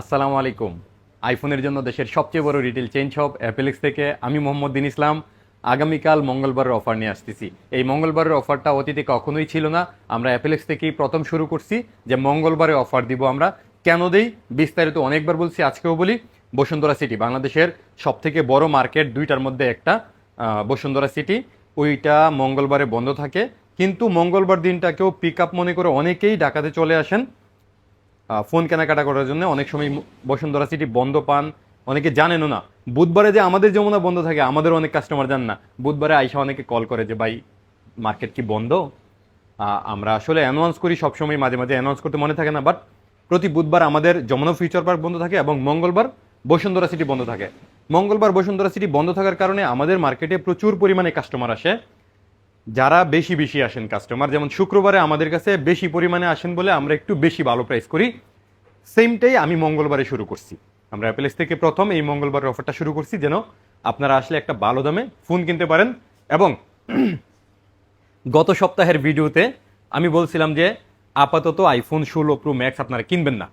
আসসালামু আলাইকুম। আইফোনের জন্য দেশের সবচেয়ে বড় রিটেল চেঞ্জ শপ অ্যাপেলেক্স থেকে আমি মোহাম্মদ দিন ইসলাম। আগামীকাল মঙ্গলবারের অফার নিয়ে আসতেছি। এই মঙ্গলবারের অফারটা অতীতে কখনোই ছিল না। আমরা অ্যাপেলেক্স থেকেই প্রথম শুরু করছি যে মঙ্গলবারে অফার দিব আমরা। কেন দেই? বিস্তারিত অনেকবার বলছি, আজকেও বলি। বসুন্ধরা সিটি বাংলাদেশের সবথেকে বড় মার্কেট দুইটার মধ্যে একটা বসুন্ধরা সিটি ওইটা মঙ্গলবারে বন্ধ থাকে। কিন্তু মঙ্গলবার দিনটাকেও পিক আপ মনে করে অনেকেই ঢাকাতে চলে আসেন। ফোন কেনাকাটা করার জন্য অনেক সময় বসুন্ধরা সিটি বন্ধ পান। অনেকে জানেনও না। বুধবারে যে আমাদের যমুনা বন্ধ থাকে আমাদের অনেক কাস্টমার জান না। বুধবারে আইসা অনেকে কল করে যে, ভাই মার্কেট কি বন্ধ? আমরা আসলে অ্যানাউন্স করি সবসময়, মাঝে মাঝে অ্যানাউন্স করতে মনে থাকে না বাট প্রতি বুধবার আমাদের যমুনা ফিউচার পার্ক বন্ধ থাকে এবং মঙ্গলবার বসুন্ধরা সিটি বন্ধ থাকে। মঙ্গলবার বসুন্ধরা সিটি বন্ধ থাকার কারণে আমাদের মার্কেটে প্রচুর পরিমাণে কাস্টমার আসে। যারা বেশি বেশি আসেন কাস্টমার যেমন শুক্রবারে আমাদের কাছে বেশি পরিমাণে আসেন বলে আমরা একটু বেশি ভালো প্রাইস করি সেমটাই আমি মঙ্গলবারে শুরু করছি। আমরা অ্যাপেলেক্স থেকে প্রথম এই মঙ্গলবারের অফারটা শুরু করছি যেন আপনারা আসলে একটা ভালো দামে ফোন কিনতে পারেন এবং গত সপ্তাহের ভিডিওতে আমি বলছিলাম যে আপাতত আইফোন ষোলো প্রো ম্যাক্স আপনারা কিনবেন না,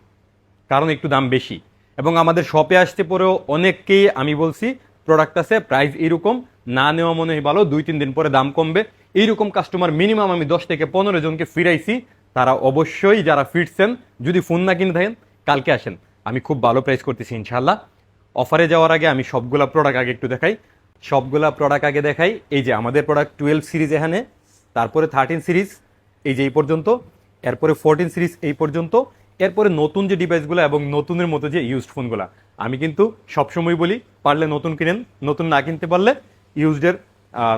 কারণ একটু দাম বেশি। এবং আমাদের শপে আসতে পরেও অনেককেই আমি বলছি প্রোডাক্ট আছে প্রাইস এরকম, না নেওয়া মনে হয় ভালো দুই তিন দিন পরে দাম কমবে। এইরকম কাস্টমার মিনিমাম আমি দশ থেকে পনেরো জনকে ফিরাইছি, তারা অবশ্যই যারা ফিরছেন, যদি ফোন না কিনে থাকেন, কালকে আসেন। আমি খুব ভালো প্রাইস করতেছি ইনশাল্লাহ অফারে যাওয়ার আগে আমি সবগুলা প্রোডাক্ট আগে একটু দেখাই। সবগুলা প্রোডাক্ট আগে দেখাই, এই যে আমাদের প্রোডাক্ট টুয়েলভ সিরিজ এখানে, তারপরে থার্টিন সিরিজ এই যে এই পর্যন্ত, এরপরে ফোরটিন সিরিজ এই পর্যন্ত, এরপরে নতুন যে ডিভাইসগুলো এবং নতুনের মতো যে ইউজড ফোনগুলো আমি কিন্তু সবসময় বলি, পারলে নতুন কিনেন, নতুন না কিনতে পারলে ইউজডের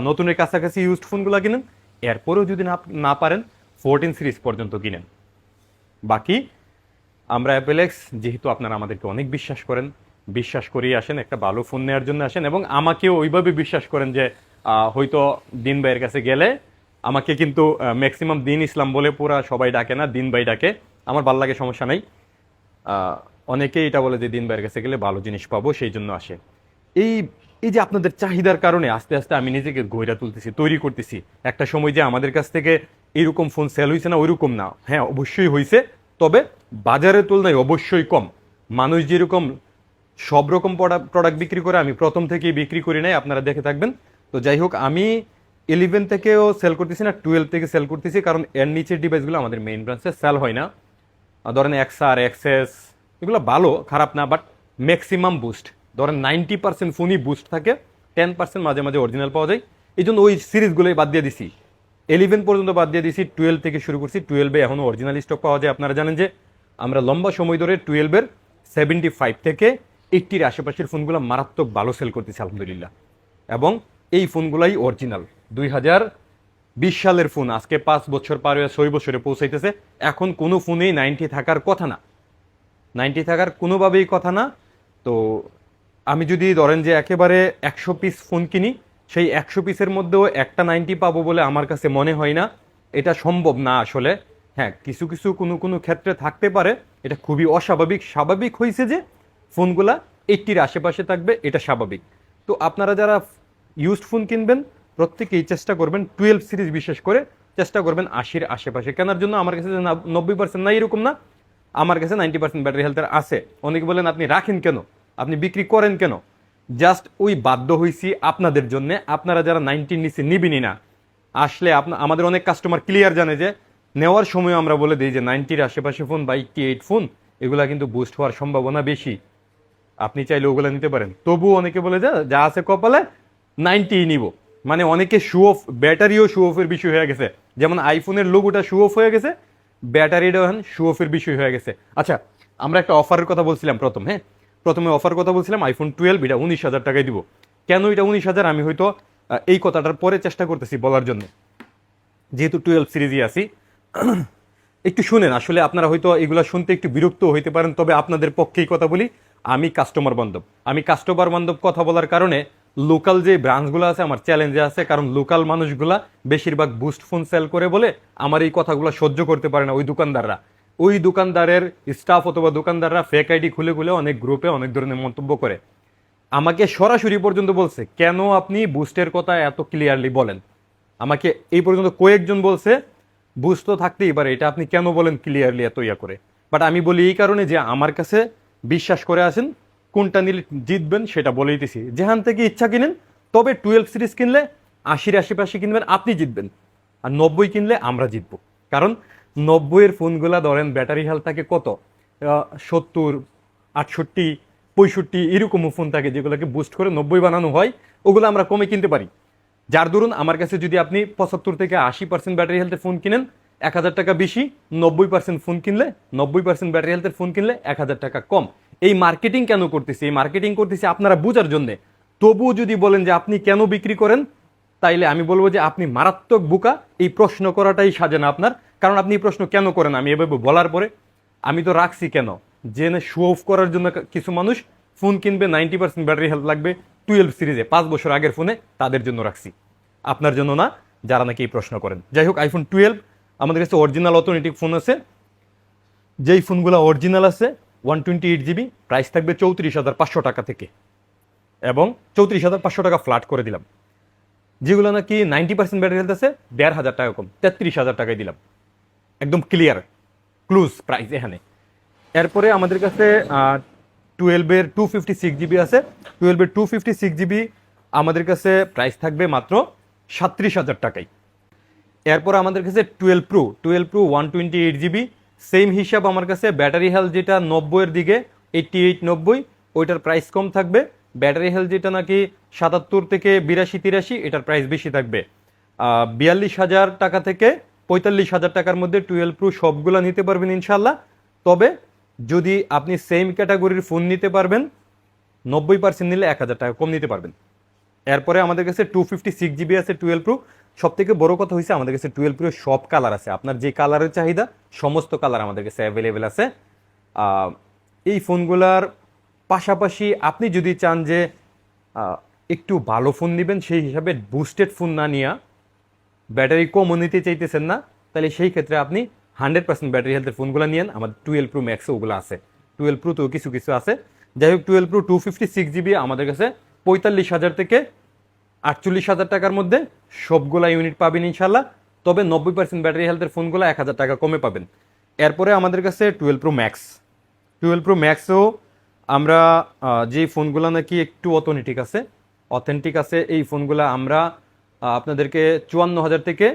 নতুনের কাছাকাছি ইউজড ফোনগুলো কিনেন। এরপরেও যদি না না পারেন ফোরটিন সিরিজ পর্যন্ত কিনেন। বাকি, আমরা অ্যাপেলেক্স যেহেতু আপনারা আমাদেরকে অনেক বিশ্বাস করেন, বিশ্বাস করেই আসেন, একটা ভালো ফোন নেওয়ার জন্য আসেন, এবং আমাকেও ওইভাবে বিশ্বাস করেন যে হয়তো দিন ভাইয়ের কাছে গেলে আমাকে কিন্তু ম্যাক্সিমাম দিন ইসলাম বলে পুরা সবাই ডাকে না, দিন ভাই ডাকে। আমার ভালো লাগে সমস্যা নাই। অনেকেই এটা বলে যে দিন ভাইয়ের কাছে গেলে ভালো জিনিস পাবো, সেই জন্য আসে। এই এই যে আপনাদের চাহিদার কারণে আস্তে আস্তে আমি নিজেকে গইরা তুলতেছি, তৈরি করতেছি। একটা সময় যে আমাদের কাছ থেকে এরকম ফোন সেল হয়েছে না, ওইরকম না। হ্যাঁ অবশ্যই হয়েছে তবে বাজারের তুলনায় অবশ্যই কম। মানুষ যেরকম সব রকম প্রোডাক্ট বিক্রি করে, আমি প্রথম থেকেই বিক্রি করি নাই, আপনারা দেখে থাকবেন। তো যাই হোক, আমি ইলেভেন থেকেও সেল করতেছি না টুয়েলভ থেকে সেল করতেছি, কারণ এর নিচের ডিভাইসগুলো আমাদের মেইন ব্রাঞ্চে সেল হয় না। ধরেন এক্সআর এক্সএস এগুলো ভালো, খারাপ না বাট ম্যাক্সিমাম বুস্ট ধরেন নাইনটি পার্সেন্ট ফোনই বুস্ট থাকে টেন পার্সেন্ট মাঝে মাঝে অরিজিনাল পাওয়া যায়। এই জন্য ওই সিরিজগুলোই বাদ দিয়ে দিছি। ইলেভেন পর্যন্ত বাদ দিয়ে দিছি টুয়েলভ থেকে শুরু করছি। টুয়েলভে এখনও অরিজিনাল স্টক পাওয়া যায়। আপনারা জানেন যে আমরা লম্বা সময় ধরে টুয়েলভের সেভেন্টি ফাইভ থেকে এইটটির আশেপাশের ফোনগুলো মারাত্মক ভালো সেল করতেছে, আলহামদুলিল্লাহ। এবং এই ফোনগুলাই অরিজিনাল দুই হাজার বিশ সালের ফোন আজকে পাঁচ বছর পার হয়ে ছয় বছরে পৌঁছাইতেছে। এখন কোনো ফোনেই নাইনটি থাকার কথা না। নাইনটি থাকার কোনোভাবেই কথা না। তো আমি যদি ধরেন যে একেবারে একশো পিস ফোন কিনি, সেই একশো পিসের মধ্যেও একটা নাইনটি পাবো বলে আমার কাছে মনে হয় না। এটা সম্ভব না আসলে। হ্যাঁ কিছু কিছু, কোনো কোনো ক্ষেত্রে থাকতে পারে। এটা খুবই অস্বাভাবিক। স্বাভাবিক হয়েছে যে ফোনগুলা এইটটির আশেপাশে থাকবে, এটা স্বাভাবিক। তো আপনারা যারা ইউজড ফোন কিনবেন, প্রত্যেকেই চেষ্টা করবেন টুয়েলভ সিরিজ বিশেষ করে, চেষ্টা করবেন আশির আশেপাশে। কেনার জন্য আমার কাছে নব্বই পার্সেন্ট না এরকম না। আমার কাছে নাইনটি পার্সেন্ট ব্যাটারি হেলথের আছে। অনেকে বলেন, আপনি রাখেন কেন? আপনি বিক্রি করেন কেন? জাস্ট ওই বাধ্য হয়েছি আপনাদের জন্য। আপনারা যারা নাইনটির নিচে নিবিনি না, আসলে আপনা আমাদের অনেক কাস্টমার ক্লিয়ার জানে যে, নেওয়ার সময় আমরা বলে দিই যে, নাইনটির আশেপাশে ফোন বা এইটটি এইট ফোন এগুলা কিন্তু বুস্ট হওয়ার সম্ভাবনা বেশি। আপনি চাইলে ওগুলো নিতে পারেন। তবু অনেকে বলে যে, যা আছে কপালে নাইনটি নিব। মানে অনেকে শু অফ ব্যাটারিও শু অফের বিষয় হয়ে গেছে। যেমন আইফোনের লোগোটা শু অফ হয়ে গেছে ব্যাটারিটাও এখন শু অফের বিষয় হয়ে গেছে। আচ্ছা আমরা একটা অফারের কথা বলছিলাম প্রথম হ্যাঁ? প্রথমে অফার কথা বলছিলাম আইফোন টুয়েলভ এটা উনিশ হাজার টাকায় দিব। কেন এটা উনিশ হাজার? আমি হয়তো এই কথাটার পরে চেষ্টা করতেছি বলার জন্য। যেহেতু টুয়েলভ সিরিজই আছি, একটু শুনেন, আসলে আপনারা হয়তো এগুলো শুনতে একটু বিরক্ত হইতে পারেন, তবে আপনাদের পক্ষেই কথা বলি, আমি কাস্টমার বান্ধব। আমি কাস্টমার বান্ধব কথা বলার কারণে লোকাল যে ব্রাঞ্চগুলো আছে, আমার চ্যালেঞ্জে আছে, কারণ লোকাল মানুষগুলা বেশিরভাগ বুস্ট ফোন সেল করে বলে আমার এই কথাগুলো সহ্য করতে পারে না ওই দোকানদাররা। ওই দোকানদারের স্টাফ অথবা দোকানদাররা ফেক আইডি খুলে খুলে অনেক গ্রুপে অনেক ধরনের মন্তব্য করে। আমাকে সরাসরি পর্যন্ত বলছে, কেন আপনি বুস্টের কথা এত ক্লিয়ারলি বলেন? আমাকে এই পর্যন্ত কয়েকজন বলছে বুস্ট তো থাকতেই পারে, এটা আপনি কেন বলেন ক্লিয়ারলি এত ইয়া করে? বাট আমি বলি এই কারণে যে আমার কাছে বিশ্বাস করে আসেন কোনটা নিলে জিতবেন সেটা বলে দিতেছি যেখান থেকে ইচ্ছা কিনেন, তবে টুয়েলভ সিরিজ কিনলে আশির আশেপাশে কিনবেন, আপনি জিতবেন। আর নব্বই কিনলে আমরা জিতবো। কারণ নব্বইয়ের ফোনগুলা ধরেন ব্যাটারি হেলথ থাকে কত? সত্তর, আটষট্টি, পঁয়ষট্টি, এরকমও ফোন থাকে যেগুলোকে বুস্ট করে নব্বই বানানো হয়, ওগুলো আমরা কমে কিনতে পারি। যার দরুন আমার কাছে যদি আপনি পঁচাত্তর থেকে আশি পার্সেন্ট ব্যাটারি হেলথের ফোন কিনেন, এক হাজার টাকা বেশি, নব্বই পার্সেন্ট ফোন কিনলে, নব্বই পার্সেন্ট ব্যাটারি হেলথের ফোন কিনলে এক হাজার টাকা কম। এই মার্কেটিং কেন করতেছি? এই মার্কেটিং করতেছি আপনারা বোঝার জন্য। তবুও যদি বলেন যে আপনি কেন বিক্রি করেন, তাইলে আমি বলব যে আপনি মারাত্মক বোকা, এই প্রশ্ন করাটাই সাজে না আপনার। কারণ আপনি এই প্রশ্ন কেন করেন? আমি এভাবে বলার পরে আমি তো রাখছি কেন? জেনে শো অফ করার জন্য কিছু মানুষ ফোন কিনবে নাইনটি পার্সেন্ট ব্যাটারি হেলথ লাগবে টুয়েলভ সিরিজে পাঁচ বছর আগের ফোনে তাদের জন্য রাখছি। আপনার জন্য না, যারা নাকি এই প্রশ্ন করেন। যাই হোক আইফোন টুয়েলভ আমাদের কাছে অরিজিনাল অথেন্টিক ফোন আছে। যেই ফোনগুলো অরিজিনাল আছে one twenty eight GB price থাকবে চৌত্রিশ হাজার পাঁচশো টাকা থেকে। এবং চৌত্রিশ হাজার পাঁচশো টাকা ফ্ল্যাট করে দিলাম। যেগুলো নাকি নাইনটি পার্সেন্ট ব্যাটারি হেলথ আছে, দেড় হাজার টাকা কম, তেত্রিশ হাজার টাকায় দিলাম। একদম ক্লিয়ার ক্লুজ প্রাইস এখানে। এরপরে আমাদের কাছে টুয়েলভের টু ফিফটি সিক্স জিবি আছে। টুয়েলভের টু ফিফটি সিক্স জিবি আমাদের কাছে প্রাইস থাকবে মাত্র সাত্রিশ হাজার টাকায়। এরপর আমাদের কাছে twelve pro twelve pro one twenty eight GB same হিসাব আমার কাছে ব্যাটারি হেলথ যেটা নব্বইয়ের দিকে এইটটি এইট নব্বই, ওইটার প্রাইস কম থাকবে। ব্যাটারি হেলথ যেটা নাকি সাতাত্তর থেকে বিরাশি, তিরাশি, এটার প্রাইস বেশি থাকবে। বিয়াল্লিশ হাজার টাকা থেকে পঁয়তাল্লিশ হাজার টাকার মধ্যে টুয়েলভ প্রো সবগুলো নিতে পারবেন ইনশাল্লাহ তবে যদি আপনি সেম ক্যাটাগরির ফোন নিতে পারবেন, নব্বই পার্সেন্ট নিলে এক হাজার টাকা কম নিতে পারবেন। এরপরে আমাদের কাছে টু ফিফটি সিক্স জিবি আছে টুয়েলভ প্রো সব থেকে বড় কথা হয়েছে আমাদের কাছে টুয়েলভ প্রো সব কালার আছে। আপনার যে কালারের চাহিদা, সমস্ত কালার আমাদের কাছে অ্যাভেলেবেল আছে। এই ফোনগুলার পাশাপাশি আপনি যদি চান যে একটু ভালো ফোন নেবেন সেই হিসাবে বুস্টেড ফোন না নিয়ে ব্যাটারি কমও নিতে চাইতেছেন না, তাহলে সেই ক্ষেত্রে আপনি হান্ড্রেড পার্সেন্ট ব্যাটারি হেলথের ফোনগুলো নিয়েন। আমাদের টুয়েলভ প্রো ম্যাক্সে ওগুলো আছে। টুয়েলভ প্রোতেও কিছু কিছু আছে। যাই হোক twelve pro two fifty six GB আমাদের কাছে পঁয়তাল্লিশ হাজার থেকে আটচল্লিশ হাজার টাকার মধ্যে সবগুলা ইউনিট পাবেন ইনশাল্লাহ তবে নব্বই পার্সেন্ট ব্যাটারি হেলথের ফোনগুলো এক হাজার টাকা কমে পাবেন। এরপরে আমাদের কাছে twelve pro max twelve pro ম্যাক্সও আমরা যে ফোনগুলো নাকি একটু অথেন্টিক আছে অথেন্টিক আছে, এই ফোনগুলো আমরা আপনাদেরকে চুয়ান্ন হাজার থেকে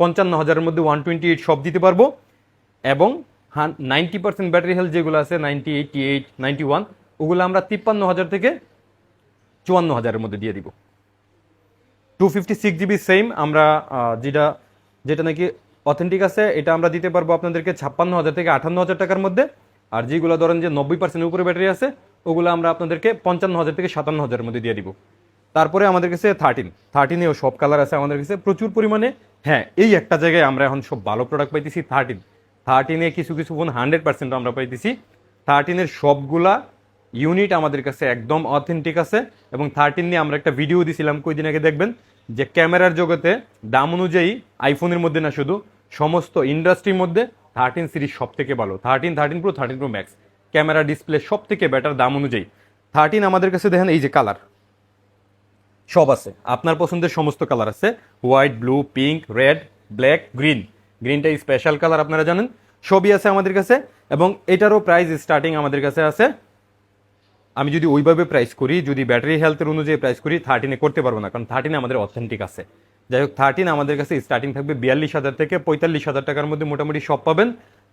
পঞ্চান্ন হাজারের মধ্যে ওয়ান টোয়েন্টি এইট সব দিতে পারব। এবং হান নাইনটি পার্সেন্ট ব্যাটারি হেলথ যেগুলো আছে ninety eighty eight ninety one ওগুলো আমরা তিপ্পান্ন হাজার থেকে চুয়ান্ন হাজারের মধ্যে দিয়ে দিব। Two fifty six GB same আমরা যেটা যেটা নাকি অথেন্টিক আছে, এটা আমরা দিতে পারব আপনাদেরকে ছাপ্পান্ন হাজার থেকে আটান্ন হাজার টাকার মধ্যে। আর যেগুলো ধরেন যে নব্বই পার্সেন্ট উপরে ব্যাটারি আছে, ওগুলো আমরা আপনাদেরকে পঞ্চান্ন হাজার থেকে সাতান্ন হাজারের মধ্যে দিয়ে দিব। তারপরে আমাদের কাছে থার্টিন থার্টিনেও সব কালার আছে আমাদের কাছে, প্রচুর পরিমাণে। হ্যাঁ এই একটা জায়গায় আমরা এখন সব ভালো প্রোডাক্ট পাইতেছি থার্টিন থার্টিনে কিছু কিছু ফোন হান্ড্রেড পার্সেন্ট আমরা পাইতেছি। থার্টিনের সবগুলা ইউনিট আমাদের কাছে একদম অথেন্টিক আছে। এবং থার্টিন নিয়ে আমরা একটা ভিডিও দিছিলাম কয়দিন আগে, দেখবেন? যে ক্যামেরার জগতে দাম অনুযায়ী আইফোনের মধ্যে না শুধু, সমস্ত ইন্ডাস্ট্রির মধ্যে থার্টিন সিরিজ সব থেকে ভালো। Thirteen thirteen pro thirteen pro max camera display সব থেকে বেটার দাম অনুযায়ী। থার্টিন আমাদের কাছে দেখেন, এই যে কালার সব আছে। আপনার পছন্দের সমস্ত কালার আছে। White blue pink red black green গ্রিনটা স্পেশাল কালার আপনারা জানেন। সবই আছে আমাদের কাছে। এবং এটারও প্রাইস স্টার্টিং আমাদের কাছে আছে আমি যদি ওইভাবে প্রাইস করি, যদি ব্যাটারি হেলথের অনুযায়ী প্রাইস করি থার্টিনে করতে পারব না, কারণ থার্টিনে আমাদের অথেন্টিক আছে। যাই হোক থার্টিন আমাদের কাছে স্টার্টিং থাকবে বিয়াল্লিশ হাজার থেকে পঁয়তাল্লিশ হাজার টাকার মধ্যে মোটামুটি সব পাবেন,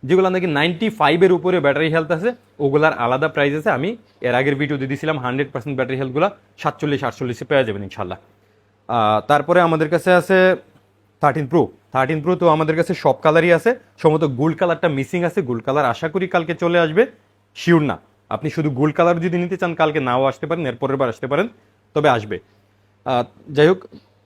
যেগুলো নাকি নাইনটি ফাইভের উপরে ব্যাটারি হেলথ আছে, ওগুলার আলাদা প্রাইস আছে। আমি এর আগের ভিডিও দিয়ে দিয়েছিলাম হান্ড্রেড পার্সেন্ট ব্যাটারি হেলথগুলো সাতচল্লিশ আটচল্লিশে পেয়ে যাবেন ইনশাল্লাহ তারপরে আমাদের কাছে আছে থার্টিন প্রো থার্টিন প্রো তো আমাদের কাছে সব কালারই আছে, সম্ভবত গোল্ড কালারটা মিসিং আছে গোল্ড কালার আশা করি কালকে চলে আসবে শিওর না। আপনি শুধু গোল্ড কালার যদি নিতে চান, কালকে নাও আসতে পারেন, এরপরের বার আসতে পারেন, তবে আসবে। যাই হোক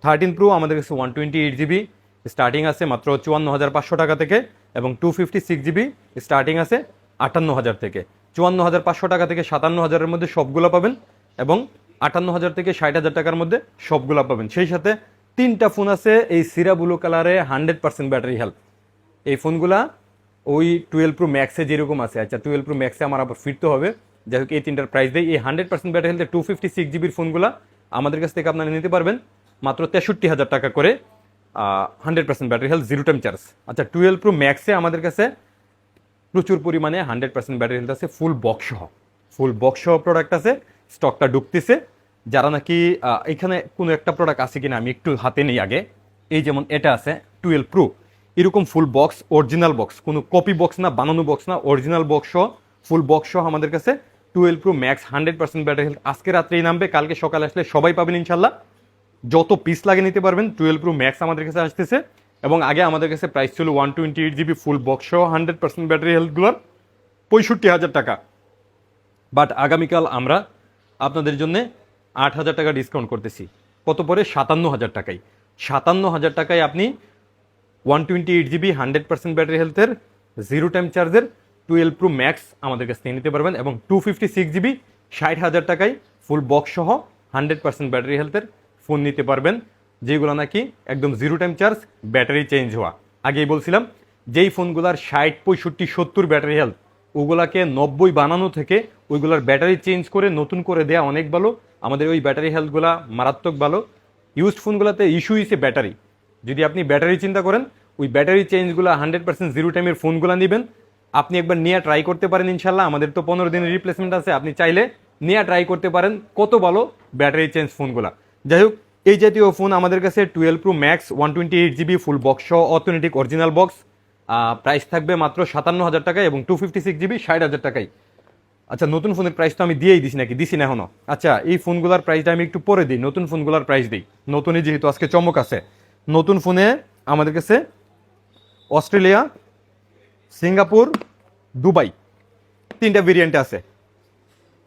থার্টিন প্রো আমাদের কাছে one twenty eight GB starting আছে মাত্র চুয়ান্ন হাজার পাঁচশো টাকা থেকে, এবং two fifty six GB starting আছে আটান্ন হাজার থেকে। চুয়ান্ন হাজার পাঁচশো টাকা থেকে সাতান্ন হাজারের মধ্যে সবগুলো পাবেন, এবং আটান্ন হাজার থেকে ষাট হাজার টাকার মধ্যে সবগুলো পাবেন। সেই সাথে তিনটা ফোন আছে, এই সিরা ব্লু কালারে হান্ড্রেড পার্সেন্ট ব্যাটারি হেল্প এই ফোনগুলা ওই টুয়েলভ প্রো ম্যাক্সে যেরকম আছে আচ্ছা টুয়েলভ প্রো ম্যাক্সে আমার আবার ফিরতে হবে। যাই হোক, এই তিনটার প্রাইস দেয় এই হান্ড্রেড পার্সেন্ট ব্যাটারি হেলথে টু ফিফটি সিক্স জিবির ফোনগুলা আমাদের কাছ থেকে আপনারা নিতে পারবেন, মাত্র তেষট্টি হাজার টাকা করে hundred percent battery health zero time charge আচ্ছা টুয়েলভ প্রো ম্যাক্সে আমাদের কাছে প্রচুর পরিমাণে হান্ড্রেড পার্সেন্ট ব্যাটারি হেলথ আছে ফুল বক্স সহ। ফুল বক্স সহ প্রোডাক্ট আছে স্টকটা ঢুকতেছে যারা নাকি এখানে কোনো একটা প্রোডাক্ট আছে কিনা আমি একটু হাতে নেই আগে। এই যেমন এটা আছে টুয়েলভ প্রো এরকম ফুল বক্স অরিজিনাল বক্স কোনো কপি বক্স না, বানানো বক্স না অরিজিনাল বক্স ফুল বক্স সহ আমাদের কাছে twelve pro max hundred percent battery health আজকে রাত্রেই নামবে, কালকে সকালে আসলে সবাই পাবেন ইনশাল্লাহ যত পিস লাগে নিতে পারবেন টুয়েলভ প্রো ম্যাক্স আমাদের কাছে আসতেছে। এবং আগে আমাদের কাছে প্রাইস ছিল one twenty eight GB full box সহ হান্ড্রেড পার্সেন্ট ব্যাটারি হেলথগুলোর পঁয়ষট্টি হাজার টাকা। বাট আগামীকাল আমরা আপনাদের জন্য আট হাজার টাকা ডিসকাউন্ট করতেছি। কত পরে? সাতান্ন হাজার টাকায়। সাতান্ন হাজার টাকায় আপনি one twenty eight GB hundred percent battery হেলথের জিরো টাইম চার্জের টুয়েলভ প্রো ম্যাক্স আমাদের কাছ থেকে নিতে পারবেন এবং টু ফিফটি সিক্স জিবি ষাট হাজার টাকায় ফুল বক্স সহ হান্ড্রেড পার্সেন্ট ব্যাটারি হেলথের ফোন নিতে পারবেন, যেগুলো নাকি একদম zero time charge battery change হওয়া। আগেই বলছিলাম, যেই ফোনগুলার ষাট, পঁয়ষট্টি, সত্তর ব্যাটারি হেলথ ওগুলাকে নব্বই বানানো থেকে ওইগুলার ব্যাটারি চেঞ্জ করে নতুন করে দেয়া অনেক ভালো। আমাদের ওই ব্যাটারি হেলথগুলা মারাত্মক ভালো। ইউজড ফোনগুলোতে ইস্যু হয়েছে ব্যাটারি যদি আপনি ব্যাটারি চিন্তা করেন, ওই ব্যাটারি চেঞ্জগুলো হান্ড্রেড পার্সেন্ট জিরো টাইমের ফোনগুলো নেবেন। আপনি একবার নিয়ে ট্রাই করতে পারেন ইনশাল্লাহ। আমাদের তো পনেরো দিনের রিপ্লেসমেন্ট আছে। আপনি চাইলে নিয়ে ট্রাই করতে পারেন। কত ভালো ব্যাটারি চেঞ্জ ফোনগুলো। যাই হোক, এই জাতীয় ফোন আমাদের কাছে twelve pro max one twenty eight GB full box authentic original box price থাকবে মাত্র সাতান্ন হাজার টাকায় এবং টু ফিফটি সিক্স জিবি ষাট হাজার টাকায়। আচ্ছা নতুন ফোনের প্রাইস তো আমি দিয়েই দিছি নাকি? দিছি না এখনও। আচ্ছা এই ফোনগুলোর প্রাইসটা আমি একটু পরে দিই। নতুন ফোনগুলোর প্রাইস দিই। নতুনই যেহেতু আজকে চমক আছে। নতুন ফোনে আমাদের কাছে অস্ট্রেলিয়া, সিঙ্গাপুর, দুবাই তিনটা ভেরিয়েন্ট আছে।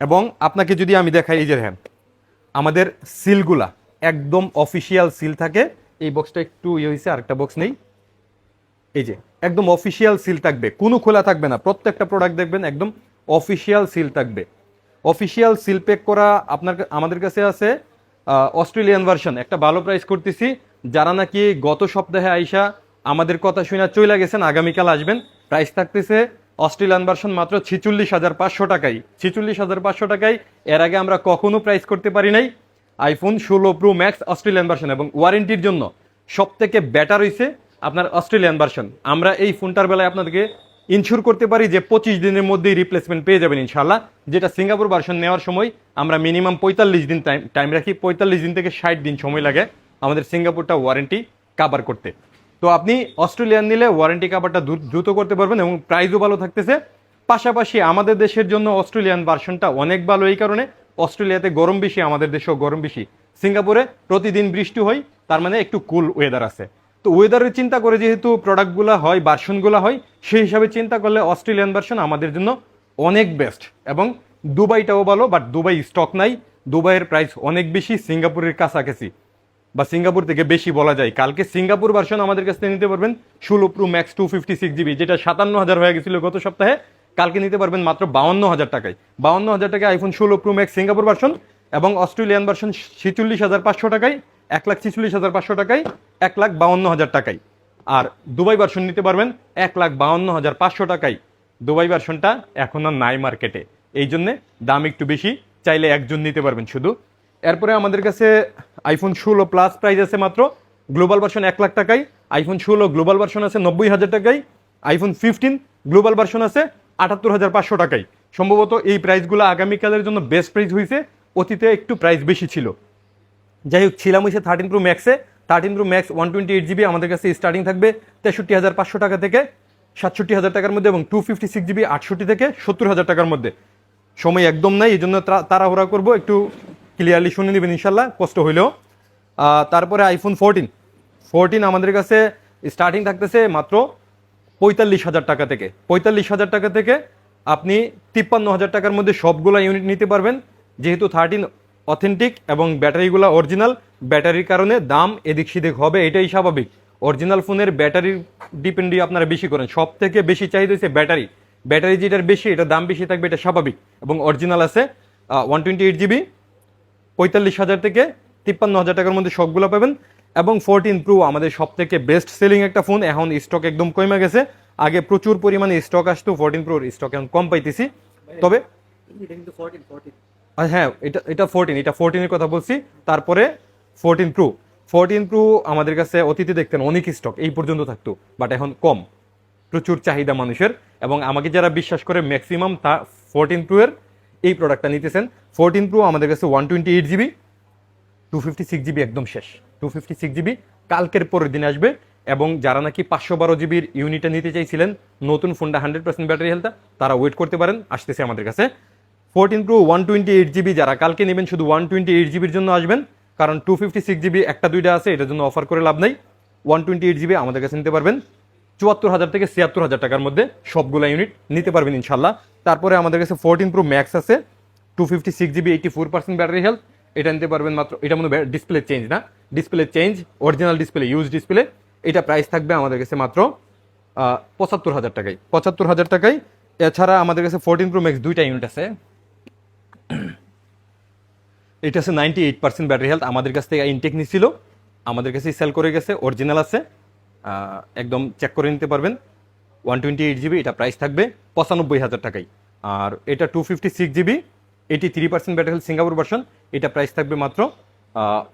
এবং আপনাকে যদি আমি দেখাই, এই যে হ্যাঁ আমাদের সিলগুলা, একদম অফিসিয়াল সিল থাকে। এই বক্সটা একটু ইয়ে হয়েছে আরেকটা বক্স নেই। এই যে, একদম অফিসিয়াল সিল থাকবে, কোনো খোলা থাকবে না। প্রত্যেকটা প্রোডাক্ট দেখবেন, একদম অফিসিয়াল সিল থাকবে। অফিসিয়াল সিল প্যাক করা আপনার আমাদের কাছে আছে অস্ট্রেলিয়ান ভার্সন একটা ভালো প্রাইস করতেছি যারা নাকি গত সপ্তাহে আইসা আমাদের কথা শুনে চলে গেছেন, আগামীকাল আসবেন প্রাইস থাকতেছে অস্ট্রেলিয়ান ভার্সন মাত্র ছিচল্লিশ হাজার পাঁচশো টাকায়। ছিচল্লিশ হাজার পাঁচশো টাকায় এর আগে আমরা কখনো প্রাইস করতে পারি নাই। আইফোন ষোলো প্রো ম্যাক্স অস্ট্রেলিয়ান ভার্সন এবং ওয়ারেন্টির জন্য সব থেকে বেটার হয়েছে আপনার অস্ট্রেলিয়ান ভার্সন আমরা এই ফোনটার বেলায় আপনাদেরকে ইনশিওর করতে পারি যে পঁচিশ দিনের মধ্যেই রিপ্লেসমেন্ট পেয়ে যাবেন ইনশাল্লাহ যেটা সিঙ্গাপুর ভার্সন নেওয়ার সময় আমরা মিনিমাম পঁয়তাল্লিশ দিন টাইম টাইম রাখি, পঁয়তাল্লিশ দিন থেকে ষাট দিন সময় লাগে। আমাদের সিঙ্গাপুরটা ওয়ারেন্টি কাভার করতে। তো আপনি অস্ট্রেলিয়ান নিলে ওয়ারেন্টি কাভারটা দ্রুত করতে পারবেন এবং প্রাইসও ভালো থাকতেছে। পাশাপাশি আমাদের দেশের জন্য অস্ট্রেলিয়ান ভার্সনটা অনেক ভালো এই কারণে অস্ট্রেলিয়াতে গরম বেশি, আমাদের দেশেও গরম বেশি। সিঙ্গাপুরে প্রতিদিন বৃষ্টি হয়, তার মানে একটু কুল ওয়েদার আছে। তো ওয়েদারের চিন্তা করে যেহেতু প্রোডাক্টগুলো হয় ভার্সনগুলো হয়, সেই হিসাবে চিন্তা করলে অস্ট্রেলিয়ান ভার্সন আমাদের জন্য অনেক বেস্ট এবং দুবাইটাও ভালো বাট দুবাই স্টক নাই। দুবাইয়ের প্রাইস অনেক বেশি, সিঙ্গাপুরের কাছাকাছি। বা সিঙ্গাপুর থেকে বেশি বলা যায়। কালকে সিঙ্গাপুর ভার্সন আমাদের কাছ থেকে নিতে পারবেন ষোলো pro max two fifty six GB যেটা সাতান্ন হাজার হয়ে গেছিল গত সপ্তাহে। কালকে নিতে পারবেন মাত্র বাউন্ন হাজার টাকায়। বাউন্ন হাজার টাকায় আইফোন ষোলো প্রো ম্যাক্স সিঙ্গাপুর ভার্সন এবং অস্ট্রেলিয়ান ভার্সন ছিচল্লিশ হাজার পাঁচশো টাকায়, এক লাখ ছিচল্লিশ হাজার পাঁচশো টাকায়, এক লাখ বাউন্ন হাজার টাকায়। আর দুবাই ভার্সন নিতে পারবেন এক লাখ বাউন্ন হাজার পাঁচশো টাকায়। দুবাই ভার্সনটা এখন আর নাই মার্কেটে এই জন্যে দাম একটু বেশি, চাইলে একজন নিতে পারবেন শুধু। এরপরে আমাদের কাছে আইফোন ষোলো প্লাস প্রাইস আছে মাত্র গ্লোবাল ভার্সন এক লাখ টাকায় আইফোন ষোলো গ্লোবাল ভার্সন আছে নব্বই হাজার টাকায় আইফোন ফিফটিন গ্লোবাল ভার্সন আছে আটাত্তর হাজার পাঁচশো টাকায়। সম্ভবত এই প্রাইসগুলো আগামীকালের জন্য বেস্ট প্রাইস হয়েছে অতীতে একটু প্রাইস বেশি ছিল। যাই হোক, ছিলাম হয়েছে thirteen pro ম্যাক্সে thirteen pro max one twenty eight GB আমাদের কাছে স্টার্টিং থাকবে তেষট্টি হাজার পাঁচশো টাকা থেকে, সাতষট্টি হাজার টাকার মধ্যে এবং টু ফিফটি সিক্স জিবি আটষট্টি থেকে সত্তর হাজার টাকার মধ্যে। সময় একদম নাই এই জন্য তাড়াহুড়া করব, একটু ক্লিয়ারলি শুনে নেবেন ইনশাল্লাহ, কষ্ট হইলেও। তারপরে আইফোন ফোরটিন ফোরটিন আমাদের কাছে স্টার্টিং থাকতেছে মাত্র পঁয়তাল্লিশ হাজার টাকা থেকে। পঁয়তাল্লিশ হাজার টাকা থেকে আপনি তিপ্পান্ন হাজার টাকার মধ্যে সবগুলা ইউনিট নিতে পারবেন। যেহেতু থার্টিন অথেন্টিক এবং ব্যাটারিগুলো অরিজিনাল ব্যাটারির কারণে দাম এদিক সেদিক হবে, এটাই স্বাভাবিক। অরিজিনাল ফোনের ব্যাটারির ডিপেন্ডই আপনারা বেশি করেন। সব থেকে বেশি চাহিদা হচ্ছে ব্যাটারি। ব্যাটারি যেটার বেশি, এটা দাম বেশি থাকবে, এটা স্বাভাবিক। এবং অরিজিনাল আছে ওয়ান টোয়েন্টি এইট জিবি পঁয়তাল্লিশ হাজার থেকে তিপ্পান্ন হাজার টাকার মধ্যে সবগুলো পাবেন। এবং ফোরটিন প্রো আমাদের সব থেকে বেস্ট সেলিং একটা ফোন এখন স্টক একদম কমে গেছে। আগে প্রচুর পরিমাণে স্টক আসতো ফোরটিন প্রোর স্টক এখন কম পাইতেছি। তবে হ্যাঁ এটা এটা ফোরটিন এটা ফোরটিনের কথা বলছি। তারপরে ফোরটিন প্রো ফোরটিন প্রো আমাদের কাছে অতীতে দেখতেন, অনেক স্টক এই পর্যন্ত থাকতো বাট এখন কম। প্রচুর চাহিদা মানুষের। এবং আমাকে যারা বিশ্বাস করে ম্যাক্সিমাম তা ফোরটিন প্রো এর। এই প্রোডাক্টটা নিতেছেন। ফোরটিন প্রো আমাদের কাছে one twenty eight GB two fifty six GB একদম শেষ। টু ফিফটি সিক্স জিবি কালকের পরের দিন আসবে এবং যারা নাকি পাঁচশো বারো জিবির ইউনিটটা নিতে চাইছিলেন, নতুন ফোনটা হান্ড্রেড পার্সেন্ট ব্যাটারি হেলথ তারা ওয়েট করতে পারেন, আসতেছে আমাদের কাছে। Fourteen pro one twenty eight GB যারা কালকে নেবেন, শুধু ওয়ান টোয়েন্টি এইট জিবির জন্য আসবেন, কারণ টু ফিফটি সিক্স জিবি একটা, দুইটা আছে, এটার জন্য অফার করে লাভ নেই। ওয়ান টোয়েন্টি এইট জিবি আমাদের কাছে নিতে পারবেন। চুয়াত্তর হাজার থেকে ছিয়াত্তর হাজার টাকার মধ্যে সবগুলো ইউনিট নিতে পারবেন ইনশাল্লাহ তারপরে আমাদের কাছে ফোরটিন প্রো ম্যাক্স আছে two fifty six GB eighty four percent battery health এটা নিতে পারবেন মাত্র, এটা মনে ডিসপ্লে চেঞ্জ না display change original display use display এটা প্রাইস থাকবে আমাদের কাছে মাত্র পঁচাত্তর হাজার টাকায়, পঁচাত্তর হাজার টাকায়। এছাড়া আমাদের কাছে ফোরটিন প্রো ম্যাক্স দুইটা ইউনিট আছে। এটা আছে ninety eight percent battery health আমাদের কাছ থেকে ইনটেক নিছিল, আমাদের কাছে সেল করে গেছে অরিজিনাল আছে একদম চেক করে নিতে পারবেন। ওয়ান টোয়েন্টি এইট জিবি এটা প্রাইস থাকবে পঁচানব্বই হাজার টাকায়। আর এটা two fifty six GB eighty three percent battery Singapore version এটা প্রাইস থাকবে মাত্র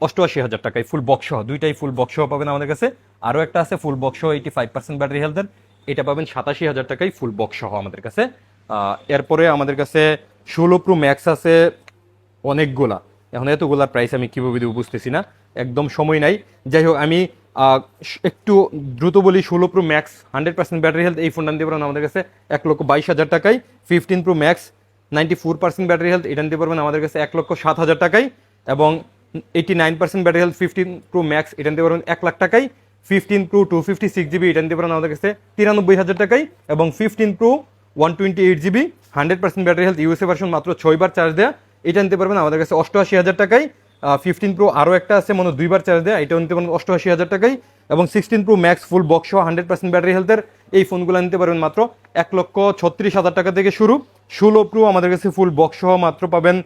অষ্টআশি হাজার টাকায় ফুল বক্স সহ। দুইটাই ফুল বক্স সহ পাবেন আমাদের কাছে। আরও একটা আছে ফুল বক্স সহ এইটি ফাইভ পার্সেন্ট ব্যাটারি হেলথের এটা পাবেন সাতাশি হাজার টাকায় ফুল বক্স সহ আমাদের কাছে। এরপরে আমাদের কাছে ষোলো প্রো ম্যাক্স আছে অনেকগুলা। এখন এতগুলার প্রাইস আমি কীভাবে দিব বুঝতেছি না। একদম সময় নাই। যাই হোক, আমি একটু দ্রুত বলি, ষোলো pro max hundred percent battery health এই ফোনটা নিতে পারেন আমাদের কাছে এক লক্ষ বাইশ হাজার টাকায়। Fifteen pro max ninety four percent battery health এটা নিতে পারবেন আমাদের কাছে এক লক্ষ সাত হাজার টাকায়। এবং eighty nine percent battery health fifteen pro max এটা নিতে পারবেন এক লাখ টাকায়। Fifteen pro two fifty six GB এটা নিতে পারেন আমাদের কাছে তিরানব্বই হাজার টাকায়। এবং fifteen pro one twenty eight GB hundred percent battery health USA version মাত্র ছয়বার চার্জ দেওয়া এটা নিতে পারবেন আমাদের কাছে অষ্টআশি হাজার টাকায়। ফিফটিন প্রো আরও একটা আছে, মনে দুইবার চার্জ দেওয়া এটা নিতে পারেন অষ্টআশি হাজার টাকায় এবং sixteen pro max full box hundred percent battery হেলথের এই ফোনগুলো নিতে পারবেন মাত্র এক লক্ষ ছত্রিশ হাজার টাকা থেকে শুরু। ষোলো প্রো আমাদের কাছে ফুল বক্স সহ মাত্র পাবেন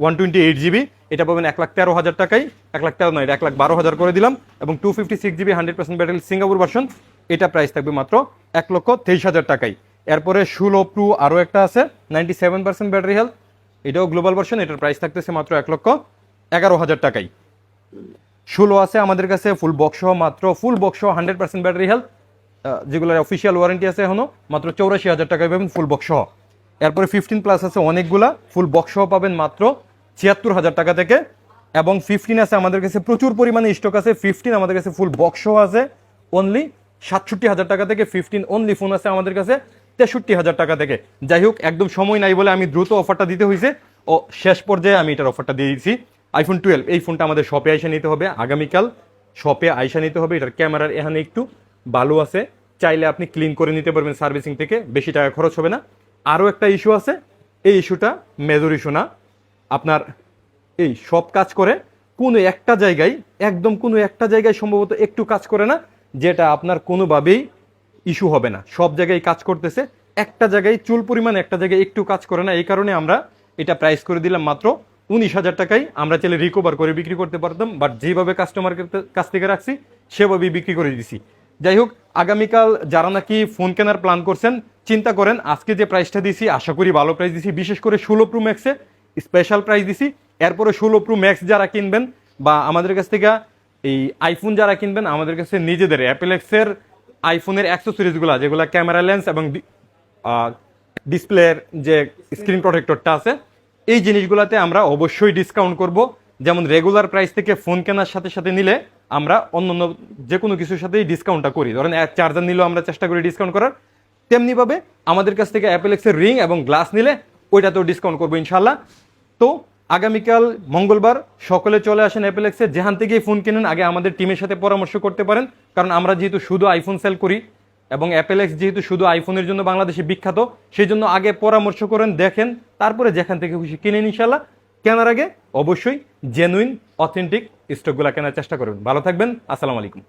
ওয়ান টোয়েন্টি এইট জিবি এটা পাবেন এক লাখ তেরো হাজার টাকাই, এক লাখ তেরো নয় এক লাখ বারো হাজার করে দিলাম। এবং two fifty six GB hundred percent battery Singapore version এটা প্রাইস থাকবে মাত্র এক লক্ষ তেইশ হাজার টাকাই। এরপরে ষোলো প্রো আরও একটা আছে ninety seven percent battery health এটাও গ্লোবাল ভার্সন এটার প্রাইস থাকতেছে মাত্র এক লক্ষ এগারো হাজার টাকাই। ষোলো আছে আমাদের কাছে ফুল বক্স মাত্র full box hundred percent battery health যেগুলোর অফিসিয়াল ওয়ারেন্টি আছে এখনও, মাত্র চৌরাশি হাজার টাকায় পাবেন ফুল বক্স এরপরে ফিফটিন প্লাস আছে অনেকগুলা ফুল বক্স পাবেন মাত্র ছিয়াত্তর হাজার টাকা থেকে। এবং ফিফটিন আছে আমাদের কাছে, প্রচুর পরিমাণে স্টক আছে ফিফটিন আমাদের কাছে ফুল বক্স আছে অনলি সাতষট্টি হাজার টাকা থেকে ফিফটিন অনলি ফোন আছে আমাদের কাছে তেষট্টি হাজার টাকা থেকে। যাই হোক, একদম সময় নাই বলে আমি দ্রুত অফারটা দিতে হয়েছে ও, শেষ পর্যায়ে আমি এটার অফারটা দিয়ে দিচ্ছি আইফোন টুয়েলভ এই ফোনটা আমাদের শপে আইসা নিতে হবে। আগামীকাল শপে আইসা নিতে হবে। এটার ক্যামেরার এখানে একটু ভালো আছে। চাইলে আপনি ক্লিন করে নিতে পারবেন সার্ভিসিং থেকে। বেশি টাকা খরচ হবে না। আরও একটা ইস্যু আছে। এই ইস্যুটা মেজর ইস্যু না আপনার এই সব কাজ করে। কোনো একটা জায়গায়, একদম কোনো একটা জায়গায় সম্ভবত একটু কাজ করে না। যেটা আপনার কোনোভাবেই ইস্যু হবে না। সব জায়গায় কাজ করতেছে, একটা জায়গায় চুল পরিমাণ, একটা জায়গায় একটু কাজ করে না। এই কারণে আমরা এটা প্রাইস করে দিলাম মাত্র উনিশ হাজার টাকায়। আমরা চাইলে রিকভার করে বিক্রি করতে পারতাম বাট যেভাবে কাস্টমার কাছ থেকে রাখছি, সেভাবেই বিক্রি করে দিছি। যাই হোক, আগামীকাল যারা নাকি ফোন কেনার প্ল্যান করছেন, চিন্তা করেন, আজকে যে প্রাইসটা দিছি, আশা করি ভালো প্রাইস দিছি। বিশেষ করে ষোলো প্রো ম্যাক্সে স্পেশাল প্রাইস দিছি। এরপরে ষোলো প্রো ম্যাক্স যারা কিনবেন, বা আমাদের কাছ থেকে এই আইফোন যারা কিনবেন, আমাদের কাছে নিজেদের অ্যাপেলেক্সের আইফোনের অ্যাক্সেসরিজগুলো যেগুলো ক্যামেরা লেন্স এবং ডিসপ্লের যে স্ক্রিন প্রোটেক্টরটা আছে, এই জিনিসগুলোতে আমরা অবশ্যই ডিসকাউন্ট করব। যেমন রেগুলার প্রাইস থেকে ফোন কেনার সাথে সাথে নিলে আমরা অন্য অন্য যে কোনো কিছুর সাথেই ডিসকাউন্টটা করি। ধরেন এক চার্জার নিলেও আমরা চেষ্টা করি ডিসকাউন্ট করার। তেমনিভাবে আমাদের কাছ থেকে অ্যাপেলেক্সের রিং এবং গ্লাস নিলে ওইটাতেও ডিসকাউন্ট করব ইনশাল্লাহ তো আগামীকাল মঙ্গলবার সকলে চলে আসেন অ্যাপেলেক্সে যেখান থেকেই ফোন কিনেন, আগে আমাদের টিমের সাথে পরামর্শ করতে পারেন। কারণ আমরা যেহেতু শুধু আইফোন সেল করি এবং অ্যাপেলেক্স যেহেতু শুধু আইফোনের জন্য বাংলাদেশে বিখ্যাত, সেই জন্য আগে পরামর্শ করেন, দেখেন, তারপরে যেখান থেকে খুশি কিনেন ইনশাল্লাহ কেনার আগে অবশ্যই জেনুইন অথেন্টিক স্টকগুলো কেনার চেষ্টা করবেন ভালো থাকবেন, আসসালামু আলাইকুম।